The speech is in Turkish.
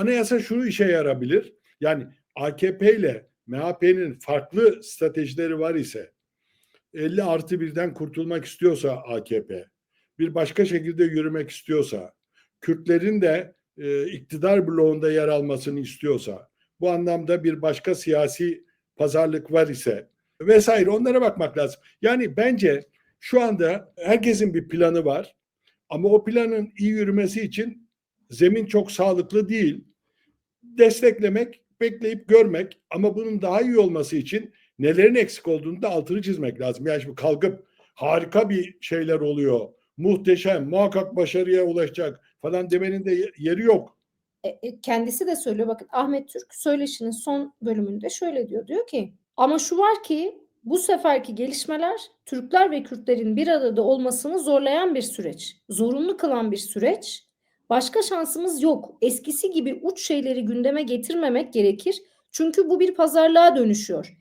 Anayasa şunu işe yarabilir. Yani AKP ile MHP'nin farklı stratejileri var ise 50 artı birden kurtulmak istiyorsa AKP, bir başka şekilde yürümek istiyorsa, Kürtlerin de e, iktidar bloğunda yer almasını istiyorsa, bu anlamda bir başka siyasi pazarlık var ise vesaire onlara bakmak lazım. Yani bence şu anda herkesin bir planı var ama o planın iyi yürümesi için zemin çok sağlıklı değil. Desteklemek, bekleyip görmek ama bunun daha iyi olması için nelerin eksik olduğunu da altını çizmek lazım. Yani şimdi kalkıp harika bir şeyler oluyor, muhteşem, muhakkak başarıya ulaşacak falan demenin de yeri yok. E, e, kendisi de söylüyor. Bakın Ahmet Türk söyleşinin son bölümünde şöyle diyor. Diyor ki ama şu var ki bu seferki gelişmeler Türkler ve Kürtlerin bir arada olmasını zorlayan bir süreç. Zorunlu kılan bir süreç. Başka şansımız yok. Eskisi gibi uç şeyleri gündeme getirmemek gerekir. Çünkü bu bir pazarlığa dönüşüyor.